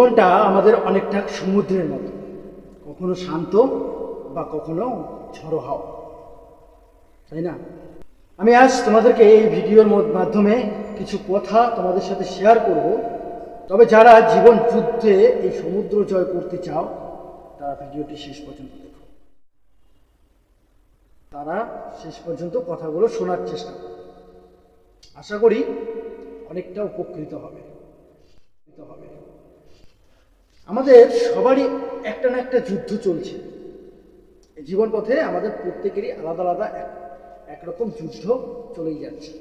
জীবনটা আমাদের অনেকটা সমুদ্রের মতো। কখনো শান্ত বা কখনো ঝড়ো হাওয়া। তাই না? আমি আজ তোমাদেরকে এই ভিডিওর মাধ্যমে কিছু কথা তোমাদের সাথে শেয়ার করব। তবে যারা জীবন যুদ্ধে এই সমুদ্র জয় করতে চাও, তারা ভিডিওটি শেষ পর্যন্ত দেখো। তারা শেষ পর্যন্ত কথাগুলো শোনার চেষ্টা করো। আশা করি অনেকটা উপকৃত হবে। হবে। আমাদের সবারই একটা না একটা যুদ্ধ চলছে। জীবন পথে আমাদের প্রত্যেকেরই আলাদা আলাদা এক একরকম যুদ্ধ চলেই যাচ্ছে।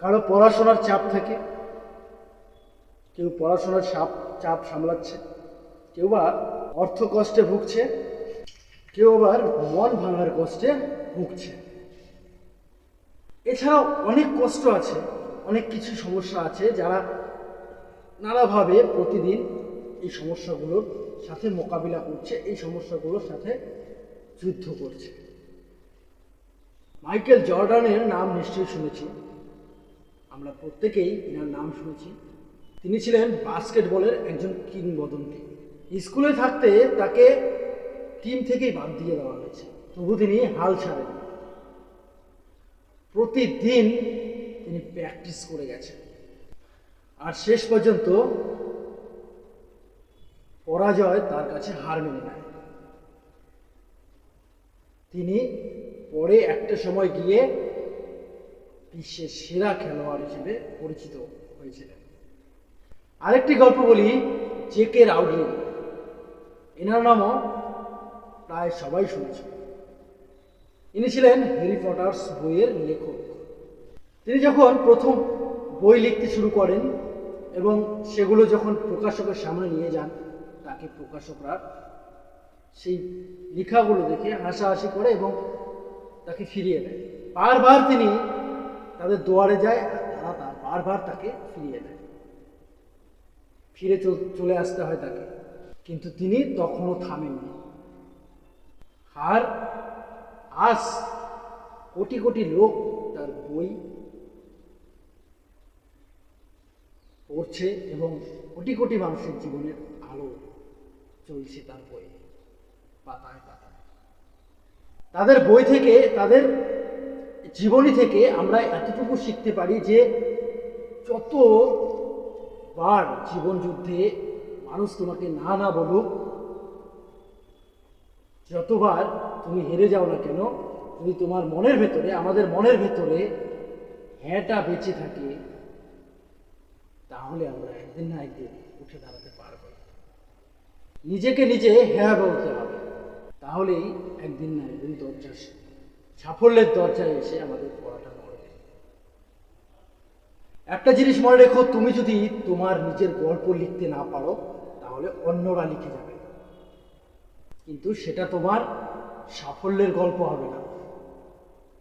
কারও পড়াশোনার চাপ থাকে, কেউ পড়াশোনার চাপ চাপ সামলাচ্ছে, কেউ বা অর্থ কষ্টে ভুগছে, কেউ আবার মন ভাঙার কষ্টে ভুগছে। এছাড়াও অনেক কষ্ট আছে, অনেক কিছু সমস্যা আছে যারা নানাভাবে প্রতিদিন এই সমস্যাগুলোর সাথে মোকাবিলা করছে, এই সমস্যাগুলোর সাথে যুদ্ধ করছে। মাইকেল জর্ডানের নাম নিশ্চয়ই শুনেছি। আমরা প্রত্যেকেই এনার নাম শুনেছি। তিনি ছিলেন বাস্কেটবলের একজন কিংবদন্তি। স্কুলে থাকতে তাকে টিম থেকেই বাদ দিয়ে দেওয়া হয়েছে। তবু তিনি হাল ছাড়েন প্রতিদিন তিনি প্র্যাকটিস করে গেছেন। আর শেষ পর্যন্ত পরাজয় তার কাছে হার মেনে নেয়। তিনি পরে একটা সময় গিয়ে বিশ্বের সেরা খেলোয়াড় হিসেবে পরিচিত হয়েছিলেন। আরেকটি গল্প বলি, জে কে রাউলিং। এনার নামও প্রায় সবাই শুনেছে। ইনি ছিলেন হ্যারি পটার্স বইয়ের লেখক। তিনি যখন প্রথম বই লিখতে শুরু করেন এবং সেগুলো যখন প্রকাশকের সামনে নিয়ে যান, তাকে প্রকাশকরা সেই লেখাগুলো দেখে হাসাহাসি করে এবং তাকে ফিরিয়ে দেয়। বারবার তিনি তাদের দুয়ারে যায় আর তারা তার বারবার তাকে ফিরিয়ে দেয়। ফিরে চল- আসতে হয় তাকে। কিন্তু তিনি তখনও থামেননি। আর আজ কোটি কোটি লোক তার বই পড়ছে এবং কোটি কোটি মানুষের জীবনের আলো চলছে তার বই পাতায় পাতায়। তাদের বই থেকে, তাদের জীবনী থেকে আমরা এতটুকু শিখতে পারি যে যত বার জীবন যুদ্ধে মানুষ তোমাকে না না বলুক, যতবার তুমি হেরে যাও না কেন তুমি তোমার মনের ভেতরে, আমাদের মনের ভেতরে হ্যাঁটা বেঁচে থাকে তাহলে আমরা একদিন না একদিন উঠে দাঁড়াতে পারব নিজেকে নিজে হ্যাঁ বলতে হবে। তাহলেই একদিন না একদিন দরজা সাফল্যের দরজায় এসে আমাদের পড়াটা নড়বে একটা জিনিস মনে রেখো, তুমি যদি তোমার নিজের গল্প লিখতে না পারো, তাহলে অন্যরা লিখে যাবে। কিন্তু সেটা তোমার সাফল্যের গল্প হবে না।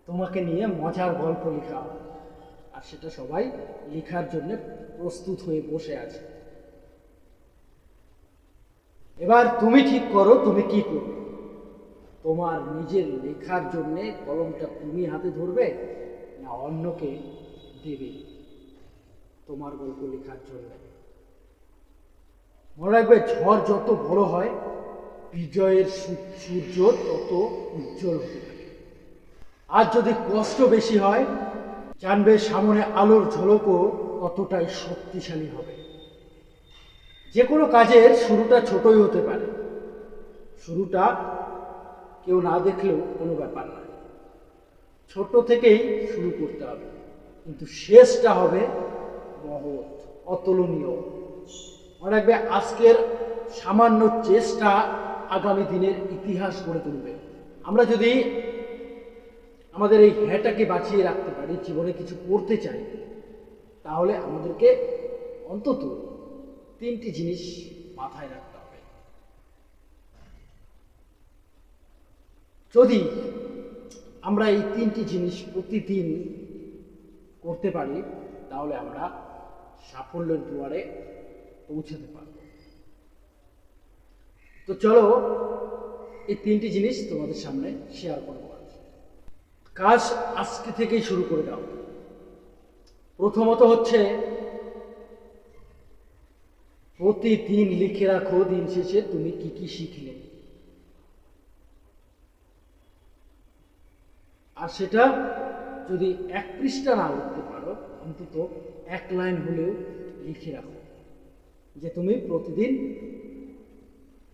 তোমাকে নিয়ে মজার গল্প লেখা হবে। আর সেটা সবাই লেখার জন্য প্রস্তুত হয়ে বসে আছে। এবার তুমি ঠিক করো, তুমি কি করবে? তোমার নিজের লেখার জন্যে কলমটা তুমি হাতে ধরবে না অন্যকে দেবে? তোমার গল্প লেখার জন্য। মনে রাখবে, ঝড় যত বড় হয়, বিজয়ের সূর্য তত উজ্জ্বল হতে থাকে। আর যদি কষ্ট বেশি হয় জানবে সামনে আলোর ঝলকও ততটাই শক্তিশালী হবে। যে কোনো কাজের শুরুটা ছোটই হতে পারে। শুরুটা কেউ না দেখলেও কোনো ব্যাপার নয়। ছোট থেকেই শুরু করতে হবে। কিন্তু শেষটা হবে মহৎ, অতুলনীয়। মনে রাখবে, আজকের সামান্য চেষ্টা আগামী দিনের ইতিহাস গড়ে তুলবে। আমরা যদি আমাদের এই হ্যাটাকে বাঁচিয়ে রাখতে পারি, জীবনে কিছু করতে চাই তাহলে আমাদেরকে অন্তত তিনটি জিনিস মাথায় রাখতে হবে যদি আমরা এই তিনটি জিনিস প্রতিদিন করতে পারি, তাহলে আমরা সাফল্যের দুয়ারে পৌঁছাতে পারব তো চলো, এই তিনটি জিনিস তোমাদের সামনে শেয়ার করব। কাজ আজকে থেকেই শুরু করে দাও। প্রথমত হচ্ছে, প্রতিদিন লিখে রাখো, দিন শেষে তুমি কি কি শিখলে। আর সেটা যদি এক পৃষ্ঠা না লিখতে পারো, অন্তত এক লাইন হলেও লিখে রাখো যে তুমি প্রতিদিন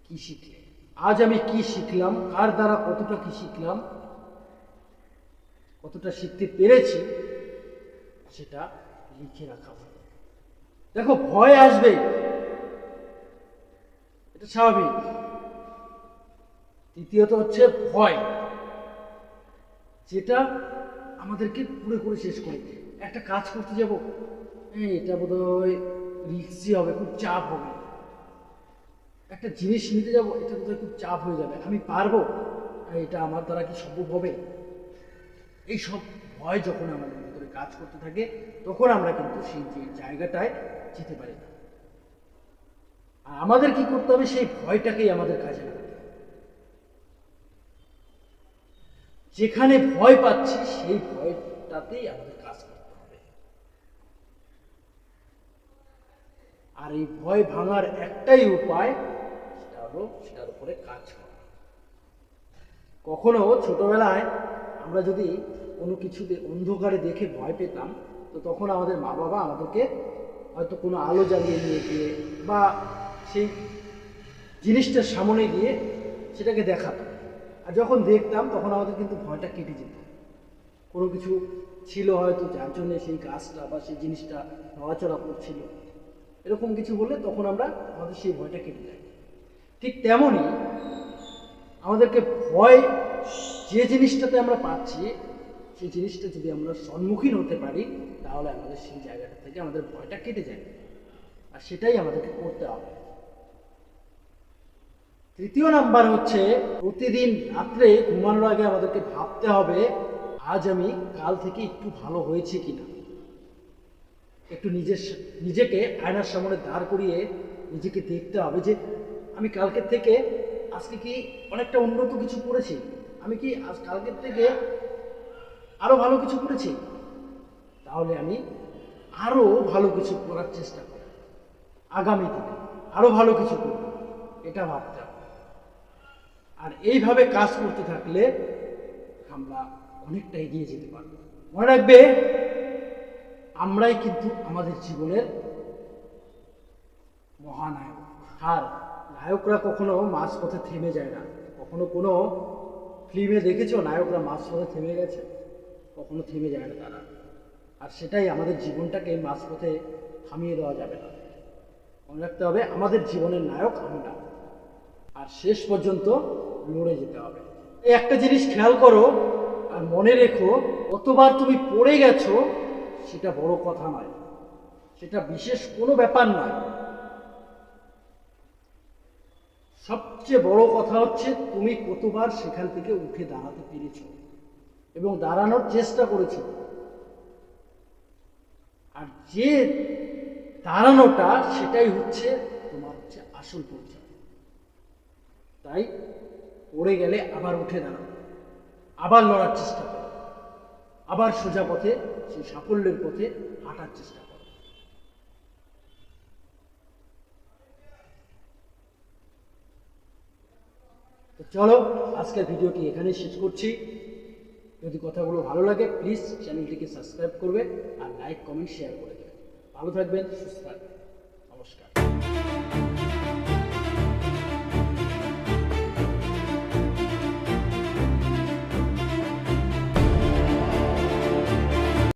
কি শিখলে। আজ আমি কি শিখলাম, কার দ্বারা কতটা কি শিখলাম কতটা শিখতে পেরেছি, সেটা লিখে রাখা ভালো দেখো, ভয় আসবে। এটা স্বাভাবিক। তৃতীয়ত হচ্ছে ভয়। যেটা আমাদেরকে পুরো করে শেষ করে একটা কাজ করতে যাব হ্যাঁ এটা বোধহয় রিক্সি হবে, খুব চাপ হবে। একটা জিনিস নিতে যাব, এটা বোধহয় খুব চাপ হয়ে যাবে। আমি পারব? এটা আমার দ্বারা কি সম্ভব হবে? এই সব ভয় যখন আমাদের ভিতরে কাজ করতে থাকে, তখন আমরা কিন্তু সেই যে জায়গাটায় যেতে পারি না। আর আমাদের কি করতে হবে? সেই ভয়টাকেই আমাদের কাজে লাগাতে যেখানে ভয় পাচ্ছি, সেই ভয়টাতেই আমাদের কাজ করতে হবে। আর এই ভয় ভাঙার একটাই উপায়, সেটা হলো সেটার উপরে কাজ করা। কখনো ছোটবেলায় আমরা যদি কোনো কিছুতে অন্ধকারে দেখে ভয় পেতাম, তো তখন আমাদের মা বাবা আমাদেরকে হয়তো কোনো আলো জ্বালিয়ে নিয়ে গিয়ে বা সেই জিনিসটার সামনে গিয়ে সেটাকে দেখাতো। আর যখন দেখতাম, তখন আমাদের কিন্তু ভয়টা কেটে যেত। কোনো কিছু ছিল হয়তো, যার জন্যে সেই গাছটা বা সেই জিনিসটা নড়াচড়া করছিল। এরকম কিছু হলে তখন আমরা আমাদের সেই ভয়টা কেটে যায়। ঠিক তেমনই আমাদেরকে ভয় যে জিনিসটাতে আমরা পাচ্ছি, সেই জিনিসটা যদি আমরা সম্মুখীন হতে পারি, তাহলে আমাদের সেই জায়গাটা থেকে আমাদের ভয়টা কেটে যায়। আর সেটাই আমাদেরকে করতে হবে। তৃতীয় নাম্বার হচ্ছে, প্রতিদিন রাত্রে ঘুমানোর আগে আমাদেরকে ভাবতে হবে, আজ আমি কাল থেকে একটু ভালো হয়েছে কিনা। একটু নিজের নিজেকে আয়নার সামনে দাঁড় করিয়ে নিজেকে দেখতে হবে যে, আমি কালকের থেকে আজকে কি অনেকটা উন্নত কিছু করেছি? আমি কি আজ কালকের থেকে আরও ভালো কিছু করেছি? তাহলে আমি আরও ভালো কিছু করার চেষ্টা করব। আগামী দিনে আরও ভালো কিছু করব, এটা ভাবতে হবে। আর এইভাবে কাজ করতে থাকলে আমরা অনেকটা এগিয়ে যেতে পারব। মনে রাখবে, আমরাই কিন্তু আমাদের জীবনের মহানায়ক। আর নায়করা কখনো মাঝ পথে থেমে যায় না। কখনো কোনো ফিল্মে দেখেছ? নায়করা মাঝ পথে থেমে গেছে। কখনো থেমে যায় না তারা। আর সেটাই আমাদের জীবনটাকে মাঝ পথে থামিয়ে দেওয়া যাবে না। মনে রাখতে হবে, আমাদের জীবনের নায়ক আমরা। আর শেষ পর্যন্ত লড়ে যেতে হবে। এই একটা জিনিস খেয়াল করো আর মনে রেখো, কতবার তুমি পড়ে গেছো, সেটা বড় কথা নয়। সেটা বিশেষ কোনো ব্যাপার নয়। সবচেয়ে বড় কথা হচ্ছে তুমি কতবার সেখান থেকে উঠে দাঁড়াতে পেরেছ এবং দাঁড়ানোর চেষ্টা করেছ। আর যে দাঁড়ানোটা, সেটাই হচ্ছে তোমার হচ্ছে আসল পরিচয়। তাই পড়ে গেলে আবার উঠে দাঁড়াও, আবার লড়ার চেষ্টা করো, আবার সোজা পথে, সেই সাফল্যের পথে হাঁটার চেষ্টা করো তো চলো, আজকের ভিডিওটি এখানে শেষ করছি। যদি কথাগুলো ভালো লাগে প্লিজ চ্যানেলটিকে সাবস্ক্রাইব করবে আর লাইক কমেন্ট শেয়ার করে দেবে। ভালো থাকবেন, সুস্থ থাকবেন।